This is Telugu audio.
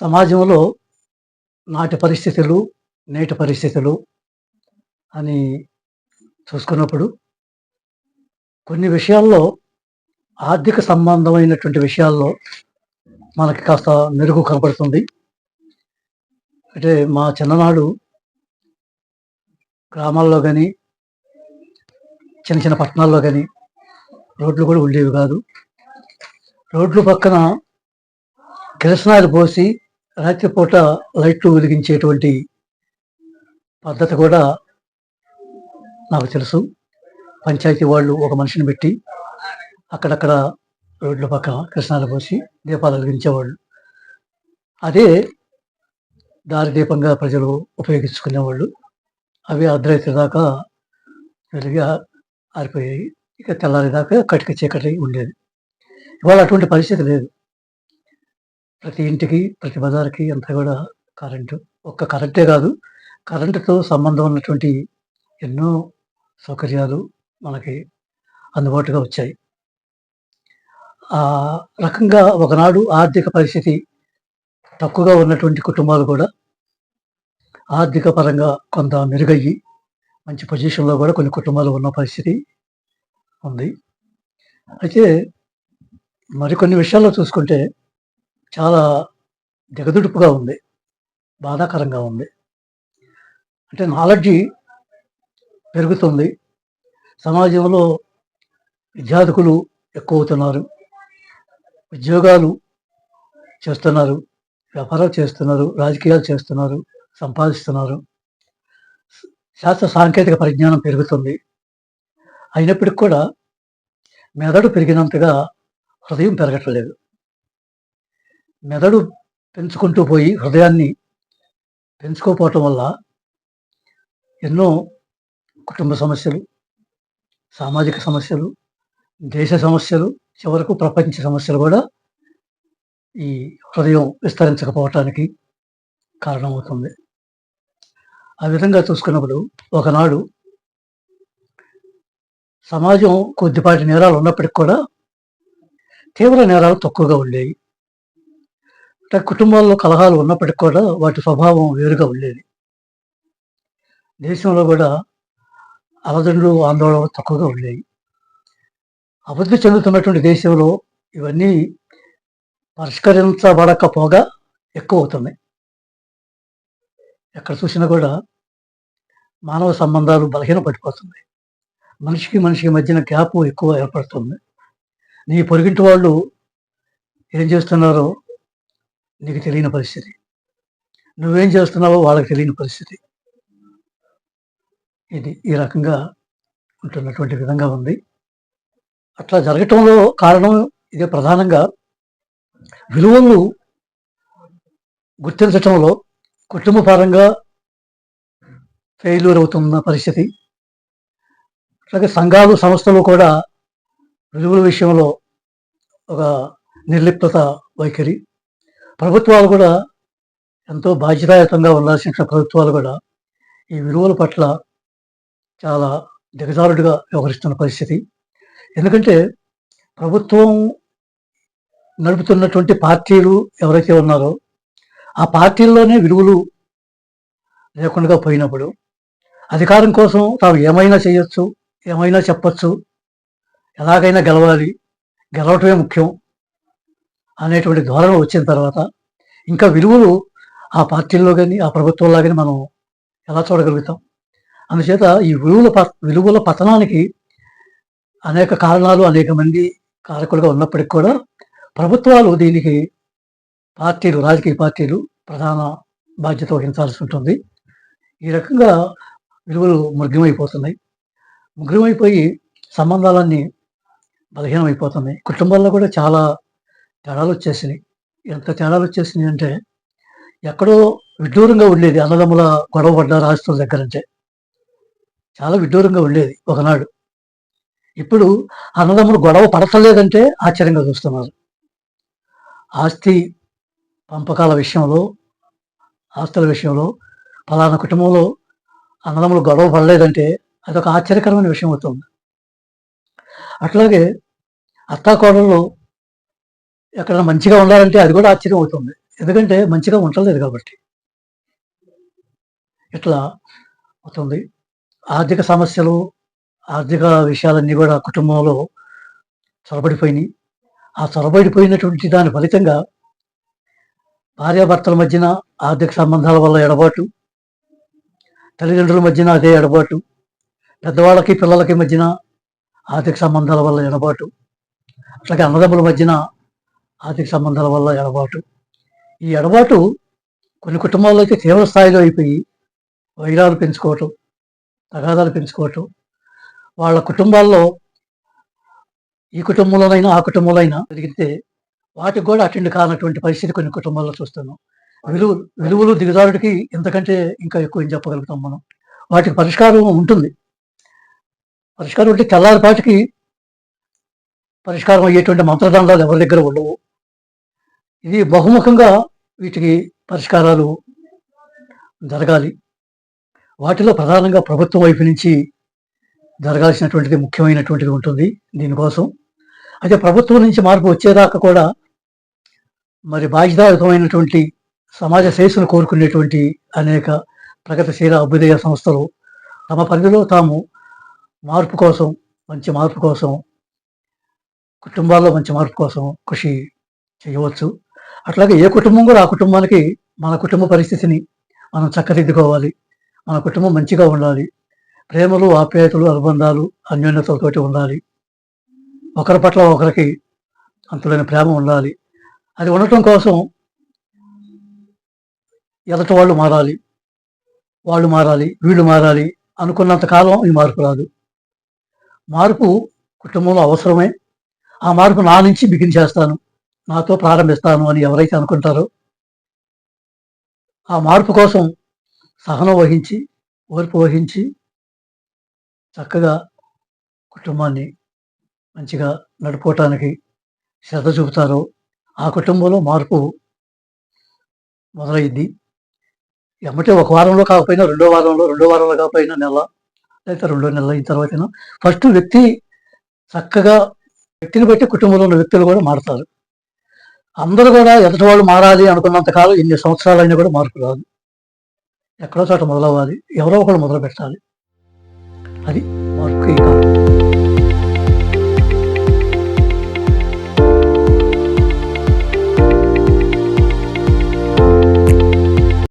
సమాజంలో నాటి పరిస్థితులు నేటి పరిస్థితులు అని చూసుకున్నప్పుడు కొన్ని విషయాల్లో ఆర్థిక సంబంధమైనటువంటి విషయాల్లో మనకి కాస్త మెరుగు కనపడుతుంది. అంటే మా చిన్ననాడు గ్రామాల్లో కానీ చిన్న చిన్న పట్టణాల్లో కానీ రోడ్లు కూడా ఉండేవి కాదు. రోడ్లు పక్కన కిరసనాలు పోసి రాత్రిపూట లైట్లు వెలిగించేటువంటి పద్ధతి కూడా నాకు తెలుసు. పంచాయతీ వాళ్ళు ఒక మనిషిని పెట్టి అక్కడక్కడ రోడ్ల పక్కన కృష్ణాలు పోసి దీపాలు వెలిగించేవాళ్ళు. అదే దారి దీపంగా ప్రజలు ఉపయోగించుకునేవాళ్ళు. అవి అర్ధరాత్రి దాకా వెలిగి ఆరిపోయాయి. ఇక తెల్లారి దాకా కటిక చీకటి ఉండేది. ఇవాళ అటువంటి పరిస్థితి లేదు. ప్రతి ఇంటికి ప్రతి బజార్కి అంతా కూడా కరెంటు. ఒక్క కరెంటే కాదు కరెంటుతో సంబంధం ఉన్నటువంటి ఎన్నో సౌకర్యాలు మనకి అందుబాటుగా వచ్చాయి. ఆ రకంగా ఒకనాడు ఆర్థిక పరిస్థితి తక్కువగా ఉన్నటువంటి కుటుంబాలు కూడా ఆర్థిక పరంగా కొంత మెరుగయ్యి మంచి పొజిషన్లో కూడా కొన్ని కుటుంబాలు ఉన్న పరిస్థితి ఉంది. అయితే మరికొన్ని విషయాల్లో చూసుకుంటే చాలా దిగదుడుపుగా ఉంది. బాధాకరంగా ఉంది. అంటే నాలెడ్జి పెరుగుతుంది. సమాజంలో విద్యార్థులు ఎక్కువ అవుతున్నారు ఉద్యోగాలు చేస్తున్నారు. వ్యాపారాలు చేస్తున్నారు. రాజకీయాలు చేస్తున్నారు. సంపాదిస్తున్నారు. శాస్త్ర సాంకేతిక పరిజ్ఞానం పెరుగుతుంది. అయినప్పటికి కూడా మెదడు పెరిగినంతగా హృదయం పెరగట్లేదు. మెదడు పెంచుకుంటూ పోయి హృదయాన్ని పెంచుకోపోవటం వల్ల ఎన్నో కుటుంబ సమస్యలు సామాజిక సమస్యలు దేశ సమస్యలు చివరకు ప్రపంచ సమస్యలు కూడా ఈ హృదయం విస్తరించకపోవటానికి కారణమవుతుంది. ఆ విధంగా చూసుకున్నప్పుడు ఒకనాడు సమాజం కొద్దిపాటి నేరాలు ఉన్నప్పటికి కూడా తీవ్ర నేరాలు తక్కువగా ఉండేవి. అంటే కుటుంబాల్లో కలహాలు ఉన్నప్పటికీ కూడా వాటి స్వభావం వేరుగా ఉండేది. దేశంలో కూడా అలజడులు ఆందోళనలు తక్కువగా ఉండేవి. అభివృద్ధి చెందుతున్నటువంటి దేశంలో ఇవన్నీ పరిష్కరించబడకపోగా ఎక్కువ అవుతున్నాయి ఎక్కడ చూసినా కూడా మానవ సంబంధాలు బలహీన పడిపోతున్నాయి మనిషికి మనిషికి మధ్యన గ్యాప్ ఎక్కువ ఏర్పడుతుంది. నీ పొరుగింటి వాళ్ళు ఏం చేస్తున్నారో నీకు తెలియని పరిస్థితి. నువ్వేం చేస్తున్నావో వాళ్ళకి తెలియని పరిస్థితి. ఇది ఈ రకంగా ఉంటున్నటువంటి విధంగా ఉంది. అట్లా జరగటంలో కారణం ఇదే ప్రధానంగా విలువలు గుర్తించటంలో కుటుంబ పరంగా ఫెయిల్యూర్ అవుతున్న పరిస్థితి. అలాగే సంఘాలు సంస్థలు కూడా విలువల విషయంలో ఒక నిర్లిప్తత వైఖరి. ప్రభుత్వాలు కూడా ఎంతో బాధ్యతాయుతంగా ఉండాల్సిన ప్రభుత్వాలు కూడా ఈ విలువల పట్ల చాలా దిగజారుడుగా వ్యవహరిస్తున్న పరిస్థితి. ఎందుకంటే ప్రభుత్వం నడుపుతున్నటువంటి పార్టీలు ఎవరైతే ఉన్నారో ఆ పార్టీల్లోనే విలువలు లేకుండా పోయినప్పుడు అధికారం కోసం తాము ఏమైనా చేయొచ్చు ఏమైనా చెప్పచ్చు ఎలాగైనా గెలవాలి గెలవటమే ముఖ్యం. అనేటువంటి ధోరణ వచ్చిన తర్వాత ఇంకా విలువలు ఆ పార్టీల్లో కానీ ఆ ప్రభుత్వంలో కానీ మనం ఎలా చూడగలుగుతాం? అందుచేత ఈ విలువల విలువల పతనానికి అనేక కారణాలు అనేక మంది కారకులుగా ఉన్నప్పటికీ కూడా ప్రభుత్వాలు దీనికి పార్టీలు రాజకీయ పార్టీలు ప్రధాన బాధ్యత వహించాల్సి ఉంటుంది. ఈ రకంగా విలువలు మృగ్యమైపోతున్నాయి ముగ్రమైపోయి సంబంధాలన్నీ బలహీనమైపోతున్నాయి. కుటుంబాల్లో కూడా చాలా తేడాలు వచ్చేసినాయి ఎంత తేడాలు వచ్చేసినాయి అంటే ఎక్కడో విడ్డూరంగా ఉండేది అన్నదమ్ముల గొడవ పడ్డ రాష్ట్రం దగ్గర అంటే చాలా విడ్డూరంగా ఉండేది ఒకనాడు. ఇప్పుడు అన్నదమ్ములు గొడవ పడతలేదంటే ఆశ్చర్యంగా చూస్తున్నారు. ఆస్తి పంపకాల విషయంలో ఆస్తుల విషయంలో ఫలానా కుటుంబంలో అన్నదమ్ములు గొడవ పడలేదంటే అదొక ఆశ్చర్యకరమైన విషయం అవుతుంది. అట్లాగే అత్తాకోడళ్ళు ఎక్కడైనా మంచిగా ఉండాలంటే అది కూడా ఆశ్చర్యం అవుతుంది. ఎందుకంటే మంచిగా ఉండలేదు కాబట్టి. ఇట్లా అవుతుంది. ఆర్థిక సమస్యలు ఆర్థిక విషయాలన్నీ కూడా కుటుంబంలో చొరబడిపోయినాయి. ఆ చొరబడిపోయినటువంటి దాని ఫలితంగా భార్యాభర్తల మధ్యన ఆర్థిక సంబంధాల వల్ల ఎడబాటు తల్లిదండ్రుల మధ్యన అదే ఎడబాటు పెద్దవాళ్ళకి పిల్లలకి మధ్యన ఆర్థిక సంబంధాల వల్ల ఎడబాటు అట్లాగే అన్నదమ్ముల మధ్యన ఆర్థిక సంబంధాల వల్ల ఎడబాటు. ఈ ఎడబాటు కొన్ని కుటుంబాల్లో అయితే తీవ్ర స్థాయిలో అయిపోయి వైరాలు పెంచుకోవటం తగాదాలు పెంచుకోవటం. వాళ్ళ కుటుంబాల్లో ఈ కుటుంబంలోనైనా ఆ కుటుంబంలోనైనా జరిగితే వాటికి కూడా అటెండ్ కానటువంటి పరిస్థితి కొన్ని కుటుంబాల్లో చూస్తున్నాం విలువ విలువలు దిగజారుడికి ఇంతకంటే ఇంకా ఎక్కువ ఏం చెప్పగలుగుతాం మనం? వాటికి పరిష్కారం ఉంటుంది. పరిష్కారం ఉంటే తెల్లారిపాటికి పరిష్కారం అయ్యేటువంటి మంత్రదండాలు ఎవరి దగ్గర ఉండవు. ఇది బహుముఖంగా వీటికి పరిష్కారాలు జరగాలి. వాటిలో ప్రధానంగా ప్రభుత్వం వైపు నుంచి జరగాల్సినటువంటిది ముఖ్యమైనటువంటిది ఉంటుంది దీనికోసం. అయితే ప్రభుత్వం నుంచి మార్పు వచ్చేదాకా కూడా మరి బాధ్యతాయుతమైనటువంటి సమాజ శ్రేయస్సును కోరుకునేటువంటి అనేక ప్రగతిశీల అభ్యుదయ సంస్థలు తమ పరిధిలో తాము మార్పు కోసం మంచి మార్పు కోసం కుటుంబాల్లో మంచి మార్పు కోసం కృషి చేయవచ్చు. అట్లాగే ఏ కుటుంబం కూడా ఆ కుటుంబానికి మన కుటుంబ పరిస్థితిని మనం చక్కదిద్దుకోవాలి. మన కుటుంబం మంచిగా ఉండాలి. ప్రేమలు ఆప్యాయతలు అనుబంధాలు అన్యోన్యతలతోటి ఉండాలి. ఒకరి పట్ల ఒకరికి అంతులైన ప్రేమ ఉండాలి. అది ఉండటం కోసం ఎదటి వాళ్ళు మారాలి. వాళ్ళు మారాలి. వీళ్ళు మారాలి అనుకున్నంత కాలం ఈ మార్పు రాదు. మార్పు కుటుంబంలో అవసరమే. ఆ మార్పు నా నుంచి బిగిన్ చేస్తాను. నాతో ప్రారంభిస్తాను అని ఎవరైతే అనుకుంటారో ఆ మార్పు కోసం సహనం వహించి ఓర్పు వహించి చక్కగా కుటుంబాన్ని మంచిగా నడుపుకోవటానికి శ్రద్ధ చూపుతారో ఆ కుటుంబంలో మార్పు మొదలైంది. ఎమ్మటే ఒక వారంలో కాకపోయినా రెండో వారంలో రెండో వారంలో కాకపోయినా నెల లేకపోతే రెండో నెలల అయిన తర్వాత ఫస్ట్ వ్యక్తి చక్కగా వ్యక్తిని బట్టి కుటుంబంలో ఉన్న వ్యక్తులు కూడా మారుతారు. అందరూ కూడా ఎదుటి వాళ్ళు మారాలి అనుకున్నంత కాలం సంవత్సరాలు సంవత్సరాలైనా కూడా మార్పు రాదు. ఎక్కడో చోట మొదలవ్వాలి. ఎవరో ఒకళ్ళు మొదలు పెట్టాలి అది మార్పు